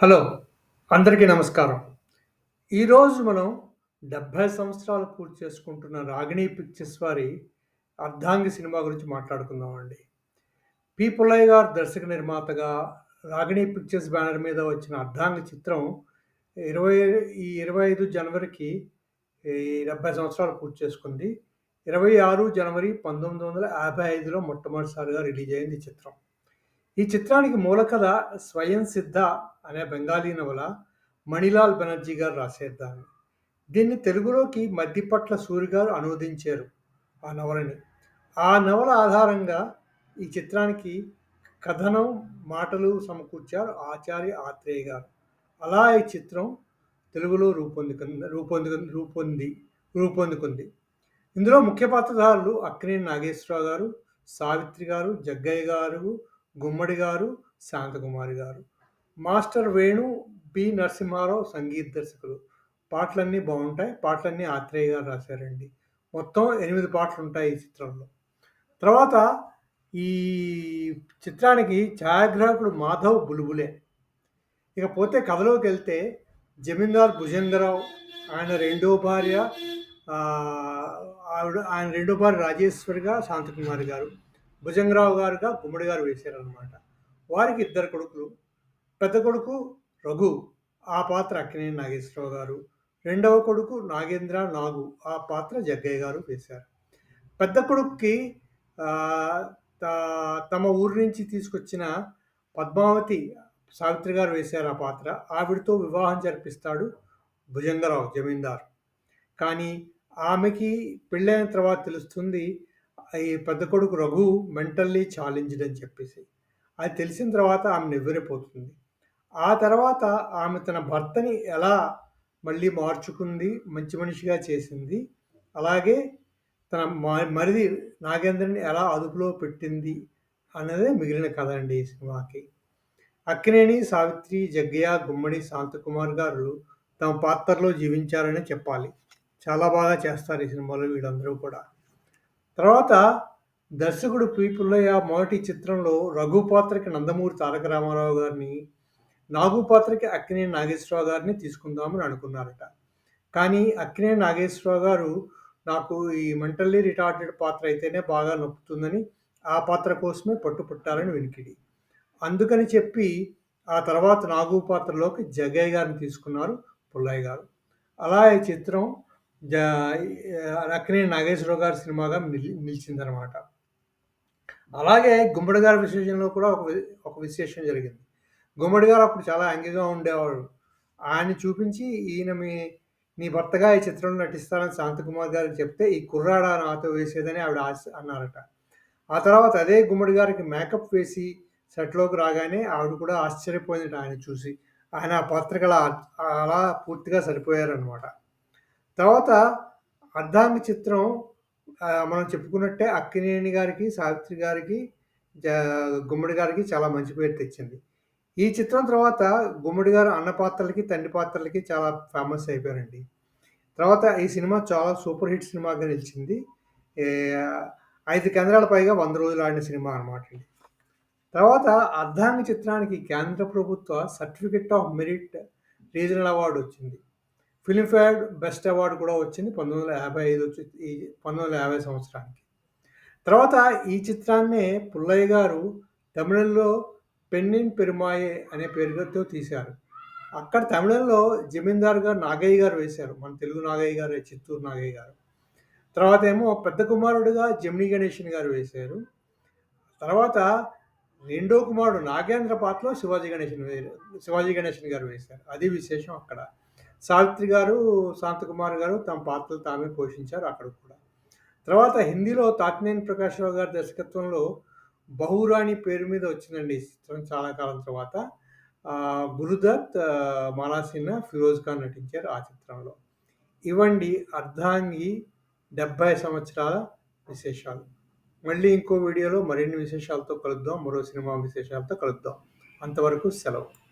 Hello! అందరికీ నమస్కారం. ఈరోజు మనం 70 సంవత్సరాలు పూర్తి చేసుకుంటున్న 'రాగిణి పిక్చర్స్' వారి 'అర్ధాంగి' సినిమా గురించి మాట్లాడుకుందామండి. పి. పుల్లయ్య గారు దర్శక నిర్మాతగా 'రాగిణి పిక్చర్స్' బ్యానర్ మీద వచ్చిన 'అర్ధాంగి' చిత్రం 20 ఈ 25 జనవరికి ఈ 70 సంవత్సరాలు పూర్తి చేసుకుంది. 26 జనవరి 1955లో మొట్టమొదటిసారిగా రిలీజ్ అయింది ఈ చిత్రం. ఈ చిత్రానికి మూల కథ 'స్వయం సిద్ధ' అనే బెంగాలీ నవల మణిలాల్ బెనర్జీ గారు రాసేద్దాన్ని దీన్ని తెలుగులోకి మద్దిపట్ల సూరి గారు అనువదించారు ఆ నవలని. ఆ నవల ఆధారంగా ఈ చిత్రానికి కథనం, మాటలు సమకూర్చారు ఆచార్య ఆత్రేయ గారు. అలా ఈ చిత్రం తెలుగులో రూపొందుకుంది రూపొందు రూపొంది రూపొందుకుంది. ఇందులో ముఖ్య పాత్రధారులు అక్కినేని నాగేశ్వరరావు గారు, సావిత్రి గారు, జగ్గయ్య గారు, గుమ్మడి గారు, శాంతకుమారి గారు. Master Venu, B. నరసింహారావు సంగీత దర్శకులు. పాటలన్నీ బాగుంటాయి పాటలన్నీ ఆత్రేయ గారు రాశారండి. మొత్తం ఎనిమిది పాటలు ఉంటాయి ఈ చిత్రంలో. తర్వాత ఈ చిత్రానికి ఛాయాగ్రాహకుడు మాధవ్ బులుబులే ఇకపోతే కథలోకెళ్తే జమీందార్ భుజంగరావు, ఆయన రెండో భార్య ఆవిడ ఆయన రెండో భార్య రాజేశ్వరిగా శాంతకుమారి గారు. భుజంగరావు గారుగా గుమ్మడి గారు వేశారనమాట. వారికి ఇద్దరు కొడుకులు. పెద్ద కొడుకు రఘు. ఆ పాత్ర అక్కినేని నాగేశ్వరరావు గారు. రెండవ కొడుకు నాగేంద్ర, నాగు. ఆ పాత్ర జగ్గయ్య గారు వేశారు. పెద్ద కొడుక్కి త తమ ఊరి నుంచి తీసుకొచ్చిన పద్మావతి సావిత్రి గారు వేశారు ఆ పాత్ర. ఆవిడతో వివాహం జరిపిస్తాడు భుజంగరావు జమీందార్. కానీ ఆమెకి పెళ్ళైన తర్వాత తెలుస్తుంది ఈ పెద్ద కొడుకు రఘు మెంటల్లీ ఛాలెంజ్డ్ అని చెప్పేసి. అది తెలిసిన తర్వాత ఆమె నివ్వెరపోతుంది. ఆ తర్వాత ఆమె తన భర్తని ఎలా మళ్ళీ మార్చుకుంది, మంచి మనిషిగా చేసింది. అలాగే తన మరిది నాగేంద్రని ఎలా అదుపులో పెట్టింది అన్నదే మిగిలిన కథ అండి ఈ సినిమాకి. అక్కినేని, సావిత్రి, జగ్గయ్య, గుమ్మడి, శాంతకుమార్ గారు తమ పాత్రలో జీవించారనే చెప్పాలి. చాలా బాగా చేస్తారు ఈ సినిమాలో వీళ్ళందరూ కూడా. తర్వాత దర్శకుడు పి. పుల్లయ్య మొదటి చిత్రంలో రఘు పాత్రకి నందమూరి తారక రామారావు గారిని, నాగు పాత్రకి అక్కినేని నాగేశ్వరరావు గారిని తీసుకుందామని అనుకున్నారట. కానీ అక్కినేని నాగేశ్వరరావు గారు నాకు ఈ మెంటల్లీ రిటార్డెడ్ పాత్ర అయితేనే బాగా నొప్పుతుందని ఆ పాత్ర కోసమే పట్టుపట్టాలని వెనికిడి అందుకని చెప్పి ఆ తర్వాత నాగు పాత్రలోకి జగ్గయ్య గారిని తీసుకున్నారు పుల్లయ్య గారు. అలా ఈ చిత్రం జ అక్కినేని నాగేశ్వరరావు గారి సినిమాగా నిలి నిలిచిందనమాట. అలాగే గుమ్మడి గారి విశేషంలో కూడా ఒక ఒక విశేషం జరిగింది. గుమ్మడి గారు అప్పుడు చాలా యంగ్‌గా ఉండేవాడు. ఆయన చూపించి ఈయన మీ నీ భర్తగా ఈ చిత్రంలో నటిస్తారని శాంతకుమార్ గారికి చెప్తే, ఈ కుర్రాడ నాతో వేసేదని ఆవిడ ఆశ అన్నారట. ఆ తర్వాత అదే గుమ్మడి గారికి మేకప్ వేసి సెట్‌లోకి రాగానే ఆవిడ కూడా ఆశ్చర్యపోయిందట ఆయన చూసి. ఆయన ఆ పాత్రకి అలా పూర్తిగా సరిపోయారనమాట. తర్వాత 'అర్ధాంగి' చిత్రం మనం చెప్పుకున్నట్టే అక్కినేని గారికి, సావిత్రి గారికి, జ గుమ్మడి గారికి చాలా మంచి పేరు తెచ్చింది. ఈ చిత్రం తర్వాత గుమ్మడి గారు అన్న పాత్రలకి, తండ్రి పాత్రలకి చాలా ఫేమస్ అయిపోయారండి. తర్వాత ఈ సినిమా చాలా సూపర్ హిట్ సినిమాగా నిలిచింది. ఐదు కేంద్రాల పైగా వంద రోజులు ఆడిన సినిమా అనమాట అండి తర్వాత 'అర్ధాంగి' చిత్రానికి కేంద్ర ప్రభుత్వ certificate of merit regional award వచ్చింది. ఫిలింఫేర్ బెస్ట్ అవార్డు కూడా వచ్చింది 1955 వచ్చి ఈ 1950 సంవత్సరానికి. తర్వాత ఈ చిత్రాన్నే పుల్లయ్య గారు తమిళంలో 'పెన్నిన్ పెరుమాయే' అనే పేరుతో తీశారు. అక్కడ తమిళంలో జమీందార్‌గా నాగయ్య గారు వేశారు. మన తెలుగు నాగయ్య గారు చిత్తూరు నాగయ్య గారు. తర్వాత ఏమో పెద్ద కుమారుడుగా జమిని గణేషన్ గారు వేశారు. తర్వాత రెండో కుమారుడు నాగేంద్ర పాత్రలో శివాజీ గణేషన్ శివాజీ గణేషన్ గారు వేశారు. అది విశేషం అక్కడ. సావిత్రి గారు, శాంతకుమార్ గారు తమ పాత్రలు తామే పోషించారు అక్కడ కూడా. తర్వాత హిందీలో తాతినేని ప్రకాశ్‌రావు గారి దర్శకత్వంలో 'బహురాణి' పేరు మీద వచ్చిందండి ఈ చిత్రం చాలా కాలం తర్వాత. గురుదత్, మాలాసిన్న ఫిరోజ్ ఖాన్ నటించారు ఆ చిత్రంలో. ఇవ్వండి 'అర్ధాంగి' 70 సంవత్సరాల విశేషాలు. మళ్ళీ ఇంకో వీడియోలో మరిన్ని విశేషాలతో కలుద్దాం. మరో సినిమా విశేషాలతో కలుద్దాం. అంతవరకు సెలవు.